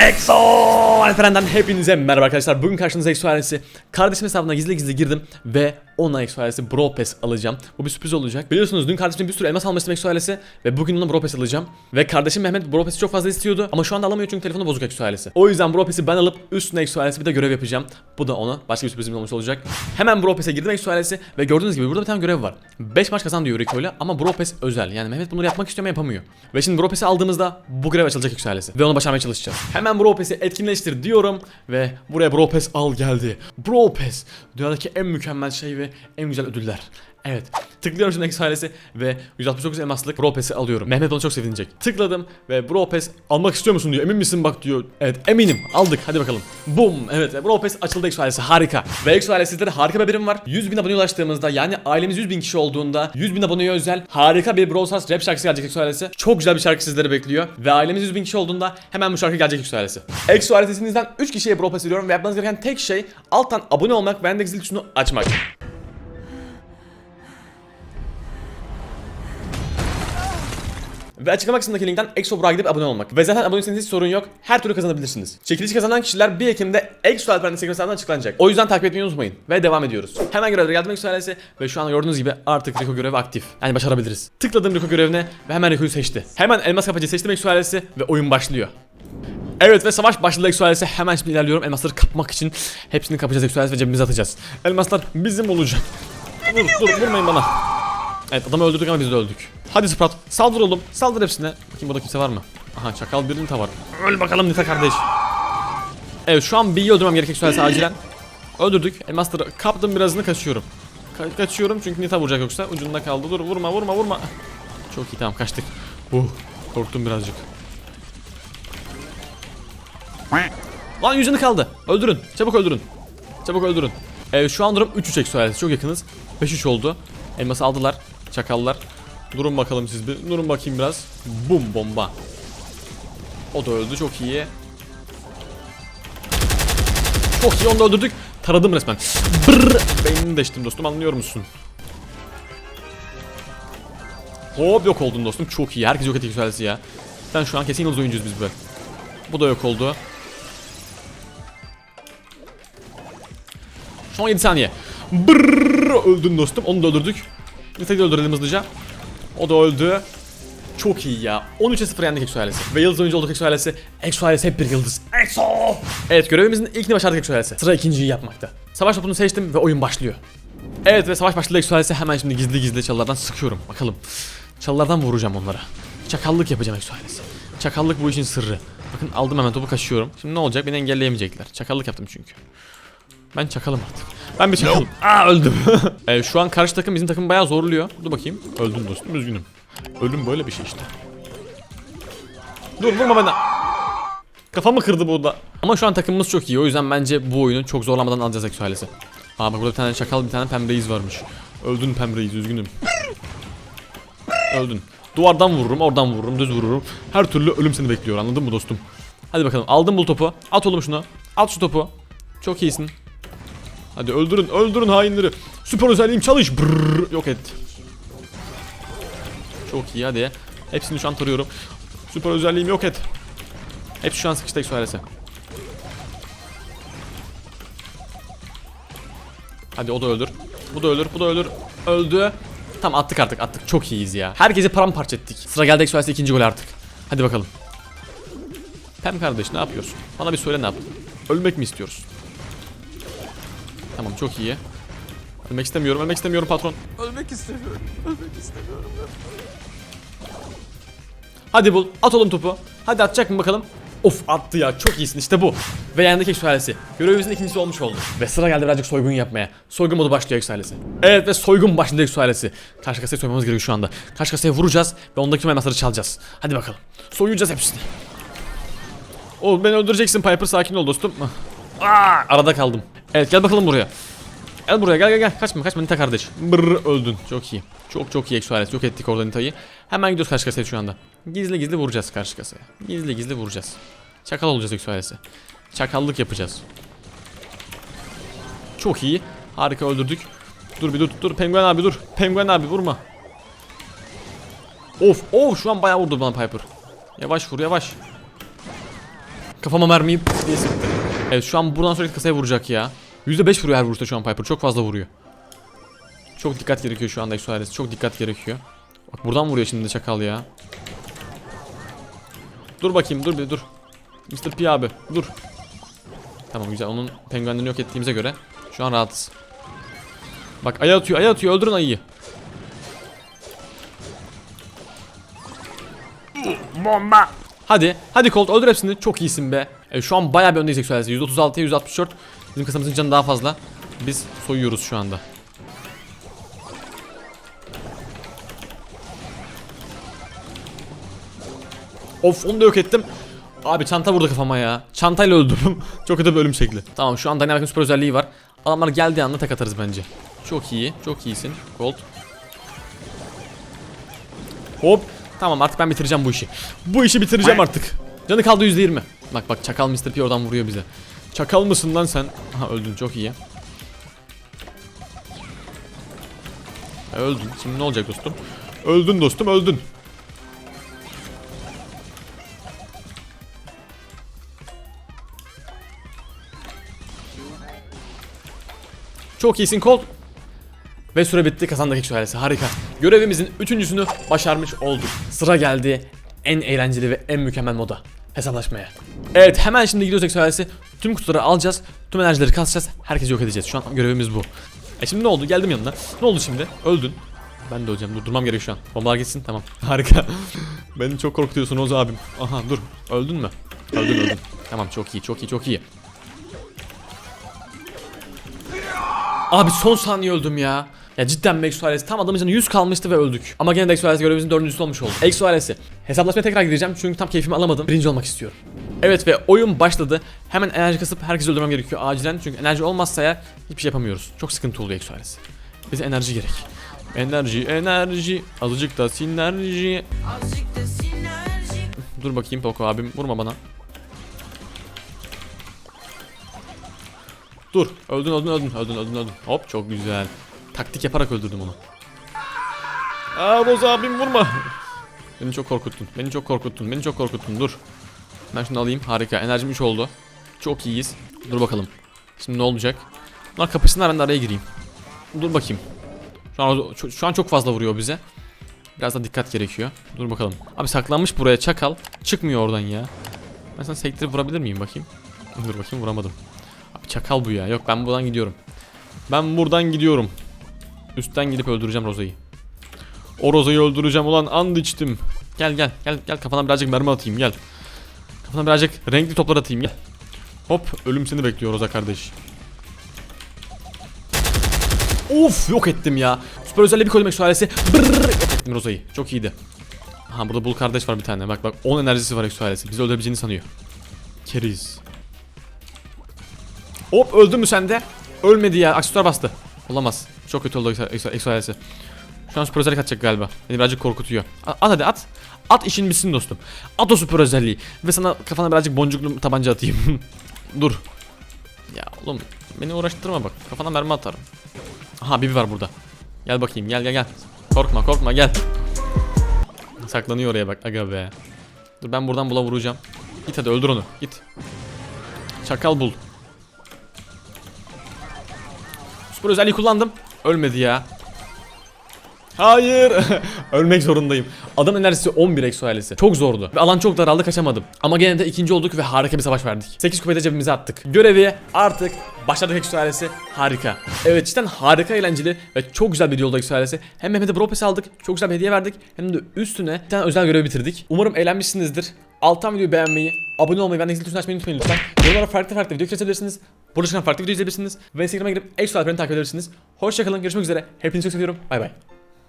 EXO Alperen'den hepinize merhaba arkadaşlar. Bugün karşınızda EXO ailesi. Kardeşim hesabına gizli gizli girdim ve ona EXO ailesi Brawl Pass alacağım. Bu bir sürpriz olacak. Biliyorsunuz dün kardeşim bir sürü elmas almıştım EXO ailesi ve bugün ona Brawl Pass alacağım. Ve kardeşim Mehmet Brawl Pass'i çok fazla istiyordu ama şu anda alamıyor çünkü telefonu bozuk EXO ailesi. O yüzden Brawl Pass'i ben alıp üstüne EXO ailesi bir de görev yapacağım. Bu da ona başka bir sürprizim olmuş olacak. Hemen Brawl Pass'e girdim EXO ailesi ve gördüğünüz gibi burada bir tane görev var. 5 maç kazan diyor Rico ama Brawl Pass özel. Yani Mehmet bunları yapmak istiyor ama yapamıyor. Ve şimdi Brawl Pass'i aldığımızda bu görev açılacak EXO ailesi ve onu başarmaya çalışacağız. Hemen Brawl Pass'i etkinleştir diyorum ve buraya Brawl Pass al geldi. Brawl Pass dünyadaki en mükemmel şey ve en güzel ödüller. Evet. Tıklıyorum şimdi Exo ailesi ve 169 elmaslık Brawl Pass'i alıyorum. Mehmet bana çok sevinecek. Tıkladım ve Brawl Pass almak istiyor musun diyor. Emin misin bak diyor. Evet eminim. Aldık. Hadi bakalım. Boom. Evet. Brawl Pass açıldı Exo ailesi. Harika. Ve Exo ailesi sizlere harika bir haberim var. 100 bin aboneye ulaştığımızda yani ailemiz 100 bin kişi olduğunda 100 bin aboneye özel harika bir Brawl Stars rap şarkısı gelecek Exo ailesi. Çok güzel bir şarkı sizleri bekliyor. Ve ailemiz 100 bin kişi olduğunda hemen bu şarkı gelecek Exo ailesi. Exo ailesinizden 3 kişiye Brawl Pass veriyorum ve yapmanız gereken tek şey alttan abone olmak ve zil tuşunu açmak. Ve açıklama kısmındaki linkten Exo Burak'a gidip abone olmak. Ve zaten aboneyseniz hiç sorun yok. Her türlü kazanabilirsiniz. Çekiliş kazanan kişiler 1 Ekim'de Exo Alperen'in hesabından açıklanacak. O yüzden takip etmeyi unutmayın. Ve devam ediyoruz. Hemen görevlere geldim Exo ailesi ve şu an gördüğünüz gibi artık Rico görevi aktif. Yani başarabiliriz. Tıkladım Rico görevine ve hemen Rico'yu seçti. Hemen elmas kapıcı seçtim Exo ailesi ve oyun başlıyor. Evet ve savaş başladı Exo ailesi. Hemen şimdi ilerliyorum. Elmasları kapmak için hepsini kapacağız Exo ailesi ve cebimize atacağız. Elmaslar bizim olacak. Dur dur vurmayın bana. Evet adamı öldürdük ama biz de öldük. Hadi Sprat saldır oğlum saldır hepsine. Bakayım burada kimse var mı? Aha çakal bir Nita var. Öl bakalım Nita kardeş. Evet şu an B'yi öldürmem gerekecek söylese acilen. Öldürdük. Elmasları kaptım birazını kaçıyorum. Ka- kaçıyorum çünkü Nita vuracak yoksa ucunda kaldı. Dur vurma vurma vurma. Çok iyi tamam kaçtık. Uh korktum birazcık. Lan yüzünü kaldı. Öldürün. Çabuk öldürün. Çabuk öldürün. Evet şu an durum 3-3 eksi ailesi. Çok yakınız. 5-3 oldu. Elması aldılar. Çakallar. Durun bakalım siz bir. Durun bakayım biraz. Bum bomba. O da öldü çok iyi. Çok iyi onu da öldürdük. Taradım resmen. Brrr. Beynini deştim dostum anlıyor musun? Hop yok oldun dostum çok iyi. Herkes yok etti yükselsi ya. Sen şu an kesin yıldız oyuncuyuz biz böyle. Bu da yok oldu. Son 7 saniye. Brrr, öldün dostum. Onu da öldürdük. De öldürelim hızlıca. O da öldü. Çok iyi ya. 13'e 0 yendik Exo ailesi. Ve yıldız oyuncu olduk Exo ailesi. Exo ailesi hep bir yıldız. Exo! Evet görevimizin ilkini başardık Exo ailesi. Sıra ikinciyi yapmakta. Savaş topunu seçtim ve oyun başlıyor. Evet ve savaş başladı Exo ailesi. Hemen şimdi gizli gizli çalılardan sıkıyorum. Bakalım. Çalılardan vuracağım onlara. Çakallık yapacağım Exo ailesi. Çakallık bu işin sırrı. Bakın aldım hemen topu kaçıyorum. Şimdi ne olacak? Beni engelleyemeyecekler. Çakallık yaptım çünkü. Ben çakalım artık. Ben bir çakalım. Aa öldüm. ee, şu an karşı takım bizim takımı bayağı zorluyor. Dur bakayım. Öldüm dostum üzgünüm. Ölüm böyle bir şey işte. Dur vurma bana. Kafamı kırdı bu da. Ama şu an takımımız çok iyi. O yüzden bence bu oyunu çok zorlamadan alacağız Eksu ailesi. Aa bak burada bir tane çakal bir tane pembeyiz varmış. Öldün pembeyiz üzgünüm. Öldün. Duvardan vururum, oradan vururum, düz vururum. Her türlü ölüm seni bekliyor anladın mı dostum? Hadi bakalım aldım bu topu. At oğlum şunu. At şu topu. Çok iyisin. Hadi öldürün, öldürün hainleri. Süper özelliğim çalış. Brrr, yok et. Çok iyi hadi. Hepsini şu an tarıyorum. Süper özelliğim yok et. Hepsi şu an sıkıştı Exo ailesi. Hadi o da öldür. Bu da ölür, bu da ölür. Öldü. Tamam attık artık attık. Çok iyiyiz ya. Herkesi paramparça ettik. Sıra geldi Exo ailesi ikinci gol artık. Hadi bakalım. Pem kardeş ne yapıyorsun? Bana bir söyle ne yaptın? Ölmek mi istiyoruz? Tamam çok iyi. Ölmek istemiyorum, ölmek istemiyorum patron. Ölmek istemiyorum. Ölmek istemiyorum. Hadi bul, at oğlum topu. Hadi atacak mı bakalım? Of attı ya, çok iyisin işte bu. Ve yanındaki Eksu. Görevimizin ikincisi olmuş oldu. Ve sıra geldi birazcık soygun yapmaya. Soygun modu başlıyor Eksu. Evet ve soygun başladı Eksu ailesi. Karşı kasayı soymamız gerekiyor şu anda. Karşı kasaya vuracağız ve ondaki tüm elmasları çalacağız. Hadi bakalım. Soyacağız hepsini. Oğlum beni öldüreceksin Piper sakin ol dostum. Aa, arada kaldım. Evet gel bakalım buraya. Gel buraya gel gel gel. Kaçma kaçma Nita kardeş. Brrr öldün. Çok iyi. Çok çok iyi Exo Yok ettik orada Nita'yı. Hemen gidiyoruz karşı kasaya şu anda. Gizli gizli vuracağız karşı kasaya. Gizli gizli vuracağız. Çakal olacağız Exo Çakallık yapacağız. Çok iyi. Harika öldürdük. Dur bir dur dur. Penguen abi dur. Penguen abi vurma. Of of şu an bayağı vurdu bana Piper. Yavaş vur yavaş. Kafama mermiyi diye sıktı. Evet şu an buradan sürekli kasaya vuracak ya. %5 vuruyor her vuruşta şu an Piper. Çok fazla vuruyor. Çok dikkat gerekiyor şu anda Exo ailesi. Çok dikkat gerekiyor. Bak buradan vuruyor şimdi de çakal ya. Dur bakayım dur bir dur. Mr. P abi dur. Tamam güzel onun penguenlerini yok ettiğimize göre şu an rahatız. Bak ayı atıyor ayı atıyor öldürün ayıyı. Bomba. Hadi hadi Colt öldür hepsini çok iyisin be. E, şu an bayağı bir öndeyiz Exoalesi. 136'ya 164. Bizim kasamızın canı daha fazla. Biz soyuyoruz şu anda. Of onu da yok ettim. Abi çanta vurdu kafama ya. Çantayla öldürdüm. Çok kötü bir ölüm şekli. Tamam şu an Dynamic'in süper özelliği var. Adamlar geldiği anda tek atarız bence. Çok iyi. Çok iyisin. Gold. Hop. Tamam artık ben bitireceğim bu işi. Bu işi bitireceğim artık. Canı kaldı %20. Bak bak çakal Mr. P oradan vuruyor bize. Çakal mısın lan sen? Aha öldün çok iyi. E, öldün. Şimdi ne olacak dostum? Öldün dostum öldün. Çok iyisin Colt. Ve süre bitti kazandık ekşi ailesi harika. Görevimizin üçüncüsünü başarmış olduk. Sıra geldi en eğlenceli ve en mükemmel moda. Hesaplaşmaya. Evet hemen şimdi gidiyoruz ekşi ailesi. Tüm kutuları alacağız. Tüm enerjileri kasacağız. Herkesi yok edeceğiz. Şu an görevimiz bu. E şimdi ne oldu? Geldim yanına. Ne oldu şimdi? Öldün. Ben de öleceğim. Dur durmam gerekiyor şu an. Bombalar gitsin. Tamam. Harika. Beni çok korkutuyorsun Oz abim. Aha dur. Öldün mü? Öldün öldün. Tamam çok iyi çok iyi çok iyi. Abi son saniye öldüm ya. Ya cidden Exo ailesi tam adamın canı 100 kalmıştı ve öldük. Ama gene de ailesi görevimizin dördüncüsü olmuş oldu. Exo ailesi. Hesaplaşmaya tekrar gideceğim çünkü tam keyfimi alamadım. Birinci olmak istiyorum. Evet ve oyun başladı. Hemen enerji kasıp herkesi öldürmem gerekiyor acilen. Çünkü enerji olmazsa ya hiçbir şey yapamıyoruz. Çok sıkıntı oluyor Exo ailesi. Bize enerji gerek. Enerji, enerji, azıcık da sinerji. Azıcık da sinerji Dur bakayım Poco abim vurma bana. Dur. Öldün öldün öldün öldün öldün öldün. Hop çok güzel. Taktik yaparak öldürdüm onu. Aa Boz abim vurma. Beni çok korkuttun. Beni çok korkuttun. Beni çok korkuttun. Dur. Ben şunu alayım. Harika. Enerjim 3 oldu. Çok iyiyiz. Dur bakalım. Şimdi ne olacak? Bunlar kapışsınlar ben de araya gireyim. Dur bakayım. Şu an, şu an çok fazla vuruyor bize. Biraz da dikkat gerekiyor. Dur bakalım. Abi saklanmış buraya çakal. Çıkmıyor oradan ya. Ben sana sektirip vurabilir miyim bakayım? Dur bakayım vuramadım. Abi çakal bu ya. Yok ben buradan gidiyorum. Ben buradan gidiyorum. Üstten gidip öldüreceğim Roza'yı. O Roza'yı öldüreceğim ulan and içtim. Gel gel gel gel kafana birazcık mermi atayım gel. Kafana birazcık renkli toplar atayım gel. Hop ölüm seni bekliyor Roza kardeş. Of yok ettim ya. Süper özelliği bir koydum eksualesi. Brrrr yok ettim Roza'yı. Çok iyiydi. Ha burada bul kardeş var bir tane. Bak bak 10 enerjisi var eksualesi. Bizi öldürebileceğini sanıyor. Keriz. Hop öldü mü sen de? Ölmedi ya. Aksesuar bastı. Olamaz. Çok kötü oldu eksualesi. Şu an süper özellik atacak galiba. Beni birazcık korkutuyor. At hadi at. At işin bitsin dostum. At o süper özelliği. Ve sana kafana birazcık boncuklu tabanca atayım. Dur. Ya oğlum beni uğraştırma bak. Kafana mermi atarım. Aha Bibi var burada. Gel bakayım gel gel gel. Korkma korkma gel. Saklanıyor oraya bak aga be. Dur ben buradan bula vuracağım. Git hadi öldür onu git. Çakal bul. Süper özelliği kullandım. Ölmedi ya. Hayır. Ölmek zorundayım. Adam enerjisi 11 exo ailesi. Çok zordu. Ve alan çok daraldı kaçamadım. Ama gene de ikinci olduk ve harika bir savaş verdik. 8 kupayı da cebimize attık. Görevi artık başladık exo ailesi. Harika. Evet cidden harika eğlenceli ve çok güzel bir yolda exo ailesi. Hem Mehmet'e Bro Pass aldık. Çok güzel bir hediye verdik. Hem de üstüne bir tane özel görev bitirdik. Umarım eğlenmişsinizdir. Alttan videoyu beğenmeyi, abone olmayı ve zil tuşunu açmayı unutmayın lütfen. Yorumlara farklı farklı video kesebilirsiniz. Burada çıkan farklı video izleyebilirsiniz. Ve Instagram'a girip Exo takip edebilirsiniz. Hoşçakalın. Görüşmek üzere. Hepinizi çok seviyorum. Bay bay.